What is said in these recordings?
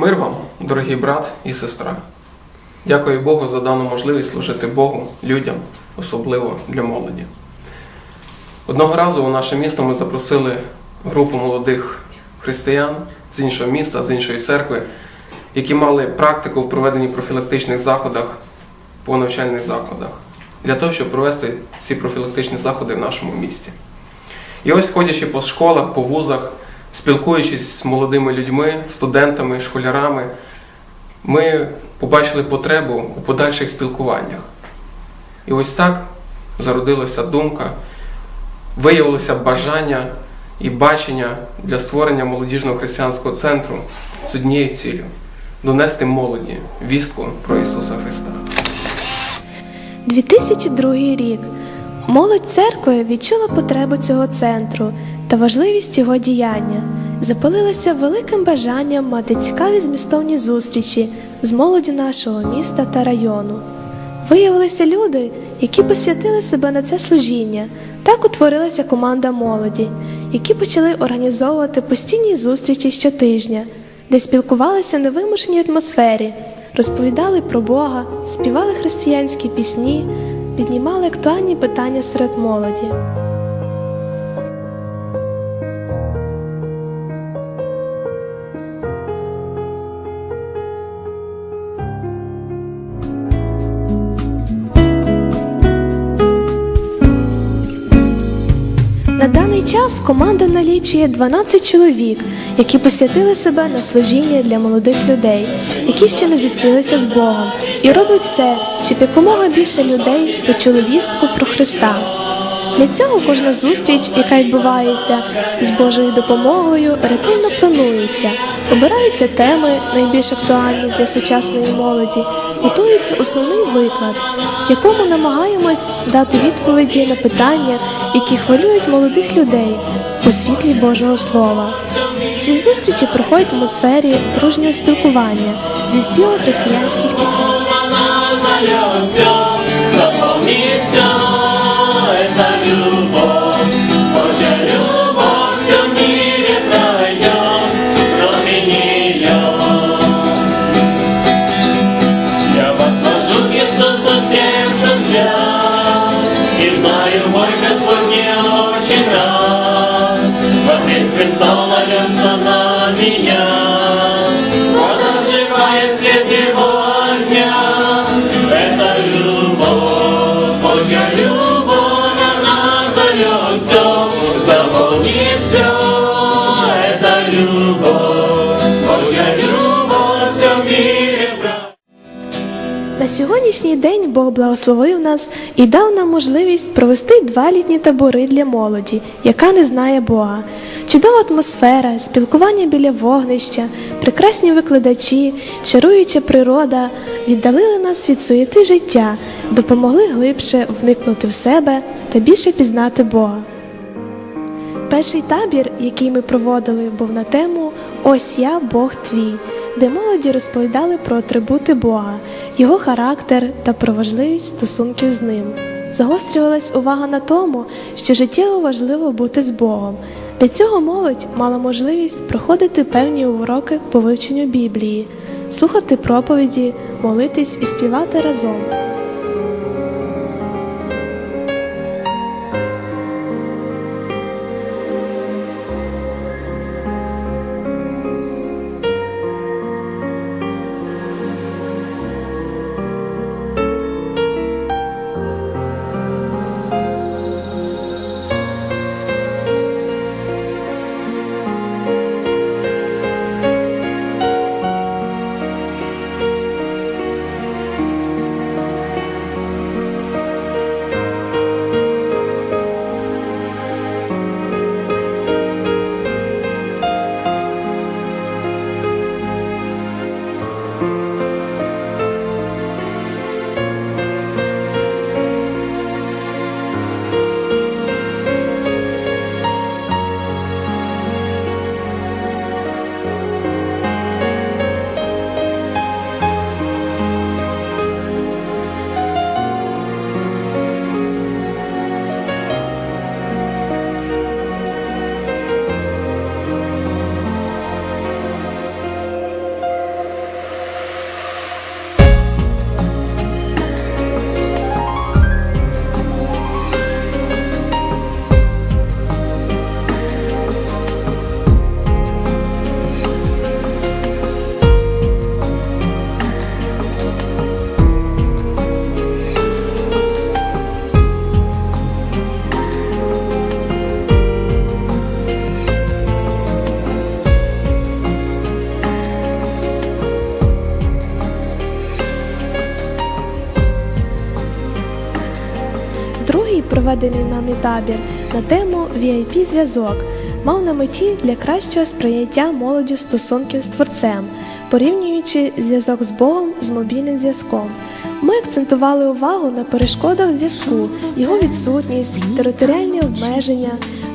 Мир вам, дорогий брат і сестра. Дякую Богу за дану можливість служити Богу, людям, особливо для молоді. Одного разу у наше місто ми запросили групу молодих християн з іншого міста, з іншої церкви, які мали практику в проведенні профілактичних заходах по навчальних закладах, для того, щоб провести ці профілактичні заходи в нашому місті. І ось ходячи по школах, по вузах, спілкуючись з молодими людьми, студентами, школярами, ми побачили потребу у подальших спілкуваннях. І ось так зародилася думка, виявилося бажання і бачення для створення молодіжного християнського центру з однією цілею донести молоді вістку про Ісуса Христа. 2002 рік. Молодь церкви відчула потребу цього центру та важливість його діяння. Запалилася великим бажанням мати цікаві змістовні зустрічі з молоддю нашого міста та району. Виявилися люди, які посвятили себе на це служіння. Так утворилася команда молоді, які почали організовувати постійні зустрічі щотижня, де спілкувалися в невимушеній атмосфері, розповідали про Бога, співали християнські пісні, піднімали актуальні питання серед молоді. Команда налічує 12 чоловік, які посвятили себе на служіння для молодих людей, які ще не зустрілися з Богом, і роблять все, щоб якомога більше людей почули вістку про Христа. Для цього кожна зустріч, яка відбувається з Божою допомогою, ретельно планується, обираються теми найбільш актуальні для сучасної молоді, готується основний виклад, якому намагаємось дати відповіді на питання, які хвилюють молодих людей у світлі Божого Слова. Всі зустрічі проходять в атмосфері дружнього спілкування зі співом християнських пісень. Божья любовь, она зальет все, заполнит все. Это любовь, Божья любовь, все в мире брат. На сьогоднішній день Бог благословив нас і дав нам можливість провести два літні табори для молоді, яка не знає Бога. Чудова атмосфера, спілкування біля вогнища, прекрасні викладачі, чаруюча природа віддалили нас від суєти життя, допомогли глибше вникнути в себе та більше пізнати Бога. Перший табір, який ми проводили, був на тему Ось я Бог твій, де молоді розповідали про атрибути Бога, його характер та про важливість стосунків з ним. Загострювалась увага на тому, що життєво важливо бути з Богом. Для цього молодь мала можливість проходити певні уроки по вивченню Біблії, слухати проповіді, молитись і співати разом. Табір на тему vip зв'язок мав на меті для кращого сприйняття молоді стосунків з творцем, порівнюючи зв'язок з Богом з мобільним зв'язком. Ми акцентували увагу на перешкодах зв'язку, його відсутність, територіальні обмеження,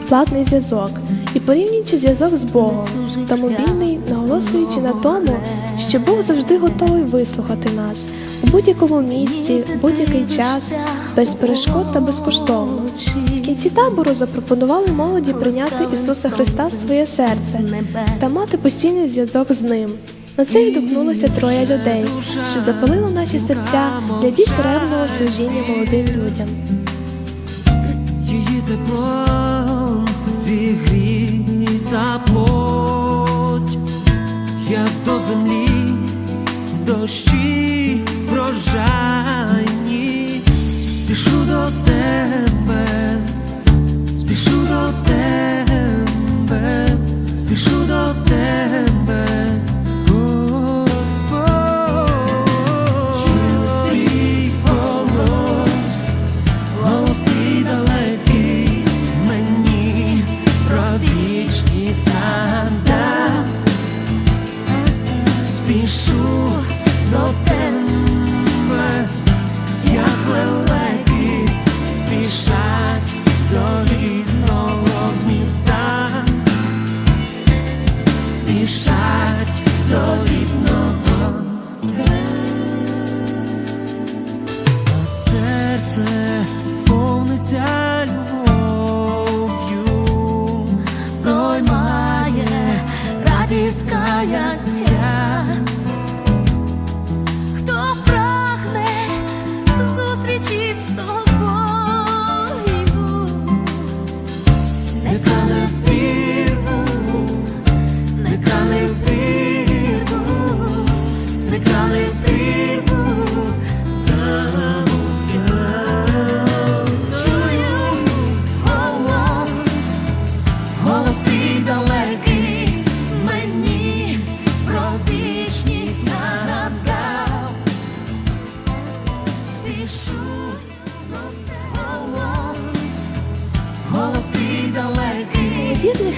платний зв'язок і порівнюючи зв'язок з Богом та мобільний, наголошуючи на тому, що Бог завжди готовий вислухати нас у будь-якому місці, в будь-який час, без перешкод та безкоштовно. В кінці табору запропонували молоді прийняти Ісуса Христа в своє серце та мати постійний зв'язок з ним. На це відгукнулося троє людей, що запалило наші серця для більш ревного служіння молодим людям. Її та плоть, як до землі дощі прожайні, спішу до тебе, спішу до тебе,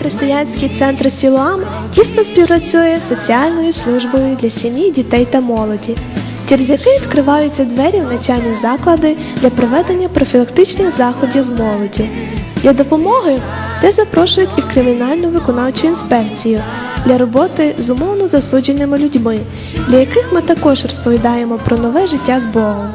християнський центр Сілуам тісно співпрацює з соціальною службою для сім'ї, дітей та молоді, через який відкриваються двері в навчальні заклади для проведення профілактичних заходів з молоддю. Для допомоги теж запрошують і в кримінальну виконавчу інспекцію для роботи з умовно засудженими людьми, для яких ми також розповідаємо про нове життя з Богом.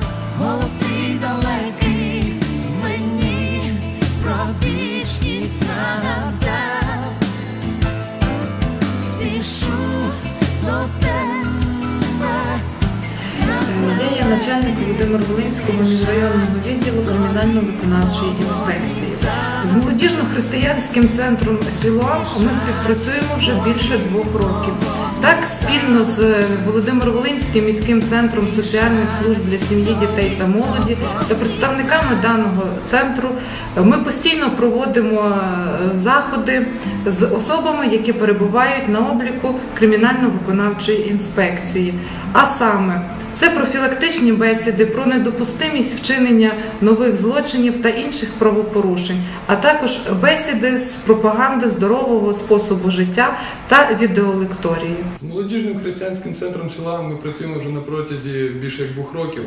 Начальник Володимир Волинського міжрайонного відділу кримінально-виконавчої інспекції. З молодіжно-християнським центром Сілуам ми співпрацюємо вже більше двох років. Так, спільно з Володимир Волинським міським центром соціальних служб для сім'ї, дітей та молоді та представниками даного центру ми постійно проводимо е, заходи з особами, які перебувають на обліку кримінально-виконавчої інспекції. А саме це профілактичні бесіди про недопустимість вчинення нових злочинів та інших правопорушень, а також бесіди з пропаганди здорового способу життя та відеолекторії. З молодіжним християнським центром села ми працюємо вже на протязі більше як двох років.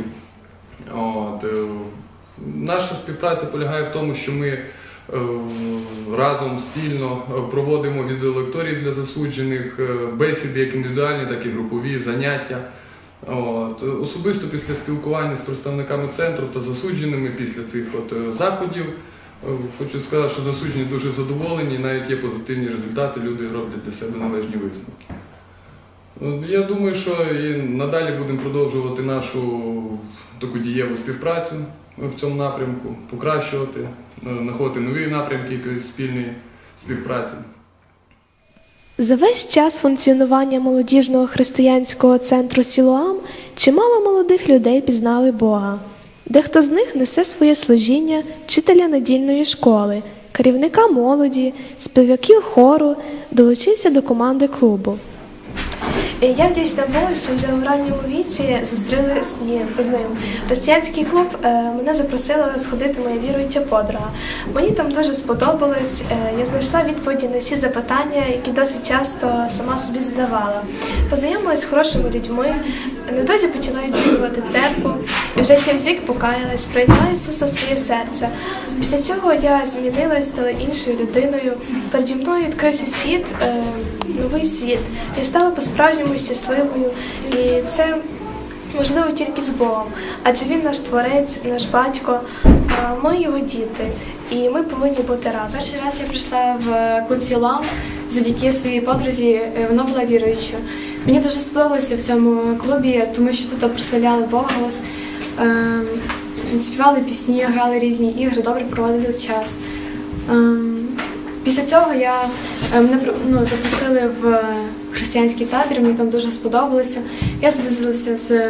От, е, наша співпраця полягає в тому, що ми е, разом спільно е, проводимо відеолекторії для засуджених, бесіди як індивідуальні, так і групові заняття. От, особисто після спілкування з представниками центру та засудженими після цих от е, заходів. е, Хочу сказати, що засуджені дуже задоволені, навіть є позитивні результати, люди роблять для себе належні висновки. Я думаю, що і надалі будемо продовжувати нашу таку дієву співпрацю в цьому напрямку, покращувати, е, знаходити нові напрямки якоїсь спільної співпраці. За весь час функціонування молодіжного християнського центру Сілоам чимало молодих людей пізнали Бога. Дехто з них несе своє служіння вчителя недільної школи, керівника молоді, співаків хору, долучився до команди клубу. Я вдячна Богу, що вже у ранньому віці зустріли з ним. з ним. Християнський клуб е, мене запросила сходити моя віруюча подруга. Мені там дуже сподобалось. е, Я знайшла відповіді на всі запитання, які досить часто сама собі задавала. Познайомилась з хорошими людьми, недовзі почала відвідувати церкву вже через рік покаялась, прийняла Ісуса своє серце. Після цього я змінилась, стала іншою людиною. Переді мною відкрився світ, е, новий світ. Я стала по-справжньому щасливою. І це можливо тільки з Богом. Адже він наш творець, наш батько, а ми його діти. І ми повинні бути разом. Перший раз я прийшла в клуб Сілам завдяки своїй подрузі, е, вона була віруючою. Мені дуже сподобалося в цьому клубі, тому що тут прославляли Бога, співали пісні, грали різні ігри, добре проводили час. Ем, Після цього я е, мене ну, запросили в християнський табір, мені там дуже сподобалося. Я зблизилася з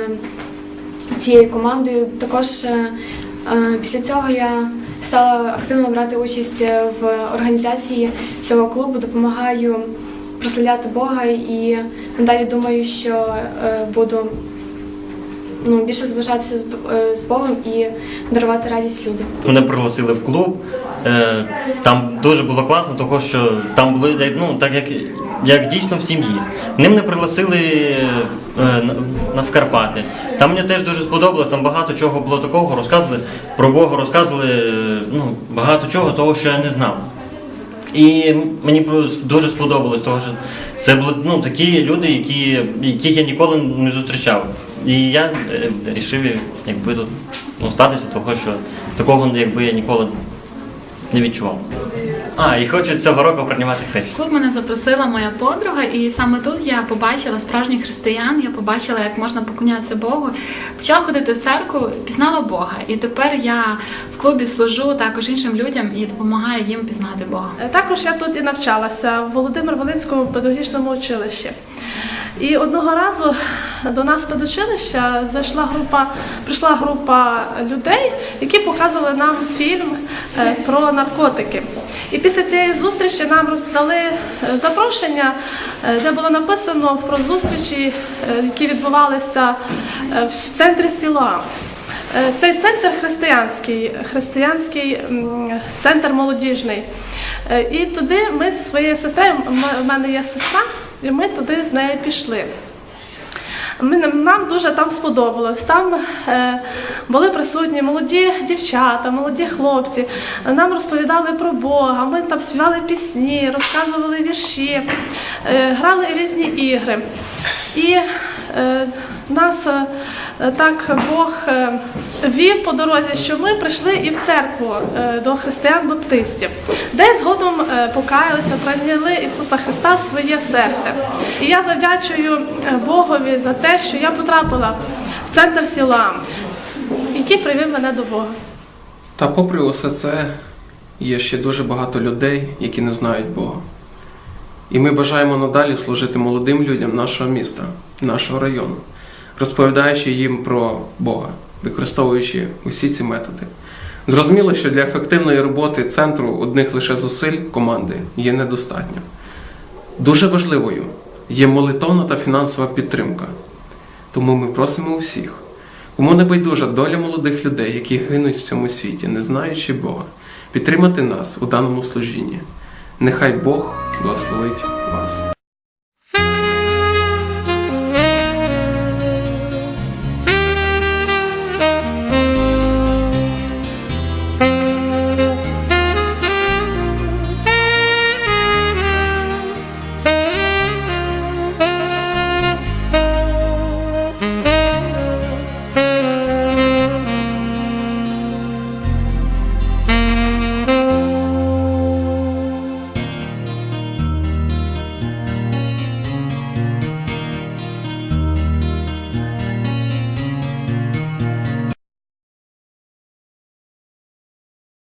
цією командою. Також е, е, після цього я стала активно брати участь в організації цього клубу, допомагаю прославляти Бога і надалі думаю, що буду ну, більше зближатися з, е, з Богом і дарувати радість людям. Мене пригласили в клуб. Е, Там дуже було класно, тому що там були ну, так як, як дійсно в сім'ї. Вони мене пригласили е, на, в Карпати. Там мені теж дуже сподобалось, там багато чого було такого, розказували про Бога, розказували ну, багато чого, того, що я не знав. І мені дуже сподобалось, того, що це були ну, такі люди, які, яких я ніколи не зустрічав. І я е, рішив якби тут ну, статися, того, що такого якби я ніколи не відчував. А, і хочу цього року приймати хрест. Клуб мене запросила моя подруга, і саме тут я побачила справжніх християн. Я побачила, як можна поклонятися Богу. Почала ходити в церкву, пізнала Бога. І тепер я в клубі служу також іншим людям і допомагаю їм пізнати Бога. Е, Також я тут і навчалася в Володимир Волинському педагогічному училищі. І одного разу до нас в педучилища зайшла група, прийшла група людей, які показували нам фільм е, про наркотики. І після цієї зустрічі нам роздали е, запрошення, е, де було написано про зустрічі, які відбувалися в центрі села. Цей центр християнський, християнський центр молодіжний. І туди ми з своєю сестрою, в мене є сестра, і ми туди з нею пішли. Нам дуже там сподобалось. Там е, були присутні молоді дівчата, молоді хлопці. Нам розповідали про Бога. Ми там співали пісні, розказували вірші, е, грали різні ігри. І е, нас так Бог вів по дорозі, що ми прийшли і в церкву е, до християн-баптистів, де згодом е, покаялися, прийняли Ісуса Христа в своє серце. І я завдячую е, Богові за те, що я потрапила в центр села, який привів мене до Бога. Та попри усе це, є ще дуже багато людей, які не знають Бога. І ми бажаємо надалі служити молодим людям нашого міста, нашого району, розповідаючи їм про Бога, використовуючи усі ці методи. Зрозуміло, що для ефективної роботи центру одних лише зусиль команди є недостатньо. Дуже важливою є молитовна та фінансова підтримка. Тому ми просимо усіх, кому не байдужа доля молодих людей, які гинуть в цьому світі, не знаючи Бога, підтримати нас у даному служінні. Нехай Бог благословить вас.